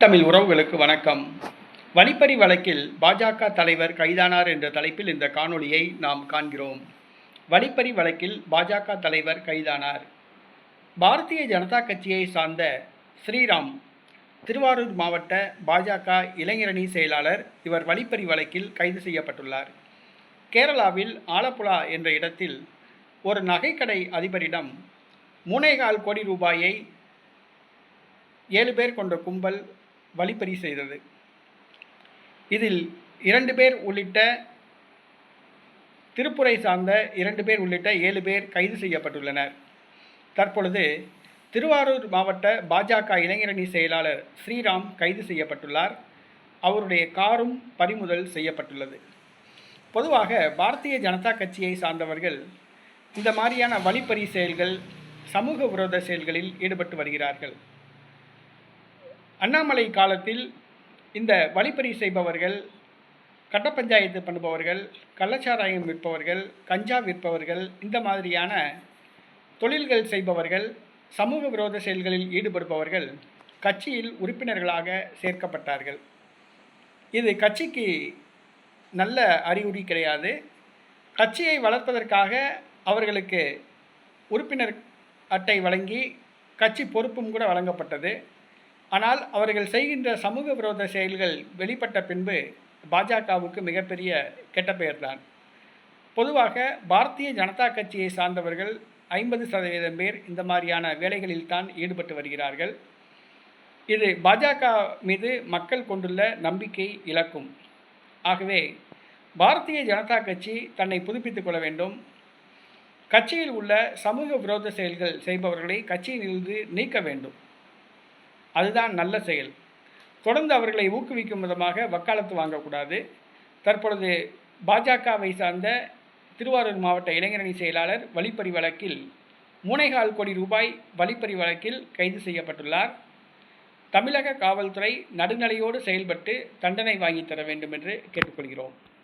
தமிழ் உறவுகளுக்கு வணக்கம். வழிப்பறி வழக்கில் பாஜக தலைவர் கைதானார் என்ற தலைப்பில் இந்த காணொளியை நாம் காண்கிறோம். வழிப்பறி வழக்கில் பாஜக தலைவர் கைதானார். பாரதிய ஜனதா கட்சியை சார்ந்த ஸ்ரீராம் திருவாரூர் மாவட்ட பாஜக இளைஞரணி செயலாளர் இவர் வழிப்பறி வழக்கில் கைது செய்யப்பட்டுள்ளார். கேரளாவில் ஆலப்புழா என்ற இடத்தில் ஒரு நகைக்கடை அதிபரிடம் மூணேகால் கோடி ரூபாயை ஏழு பேர் கொண்ட கும்பல் வழிப்பறி செய்தது. இதில் இரண்டு பேர் உள்ளிட்ட திருப்புரை சார்ந்த இரண்டு பேர் உள்ளிட்ட ஏழு பேர் கைது செய்யப்பட்டுள்ளனர். தற்பொழுது திருவாரூர் மாவட்ட பாஜக இளைஞரணி செயலாளர் ஸ்ரீராம் கைது செய்யப்பட்டுள்ளார். அவருடைய காரும் பறிமுதல் செய்யப்பட்டுள்ளது. பொதுவாக பாரதிய ஜனதா கட்சியை சார்ந்தவர்கள் இந்த மாதிரியான வழிப்பறி செயல்கள் சமூக விரோத செயல்களில் ஈடுபட்டு வருகிறார்கள். அண்ணாமலை காலத்தில் இந்த வழிப்பறி செய்பவர்கள் கட்ட பஞ்சாயத்து பண்ணுபவர்கள் கள்ளச்சாராயம் விற்பவர்கள் கஞ்சா விற்பவர்கள் இந்த மாதிரியான தொழில்கள் செய்பவர்கள் சமூக விரோத செயல்களில் ஈடுபடுபவர்கள் கட்சியில் உறுப்பினர்களாக சேர்க்கப்பட்டார்கள். இது கட்சிக்கு நல்ல அறிகுறி கிடையாது. கட்சியை வளர்ப்பதற்காக அவர்களுக்கு உறுப்பினர் அட்டை வழங்கி கட்சி பொறுப்பும் கூட வழங்கப்பட்டது. ஆனால் அவர்கள் செய்கின்ற சமூக விரோத செயல்கள் வெளிப்பட்ட பின்பு பாஜகவுக்கு மிகப்பெரிய கெட்ட பெயர்தான் பொதுவாக பாரதிய ஜனதா கட்சியை சார்ந்தவர்கள் ஐம்பது சதவீதம் பேர் இந்த மாதிரியான வேலைகளில் தான் ஈடுபட்டு வருகிறார்கள். இது பாஜக மீது மக்கள் கொண்டுள்ள நம்பிக்கை இழக்கும். ஆகவே பாரதிய ஜனதா கட்சி தன்னை புதுப்பித்துக் கொள்ள வேண்டும். கட்சியில் உள்ள சமூக விரோத செயல்கள் செய்பவர்களை கட்சியிலிருந்து நீக்க வேண்டும். அதுதான் நல்ல செயல். தொடர்ந்து அவர்களை ஊக்குவிக்கும் விதமாக வக்காலத்து வாங்கக்கூடாது. தற்பொழுது பாஜகவை சார்ந்த திருவாரூர் மாவட்ட இளைஞரணி செயலாளர் வழிப்பறி வழக்கில் மூனைகால் கோடி ரூபாய் வழிப்பறி வழக்கில் கைது செய்யப்பட்டுள்ளார். தமிழக காவல்துறை நடுநிலையோடு செயல்பட்டு தண்டனை வாங்கித் தர வேண்டும் என்று கேட்டுக்கொள்கிறோம்.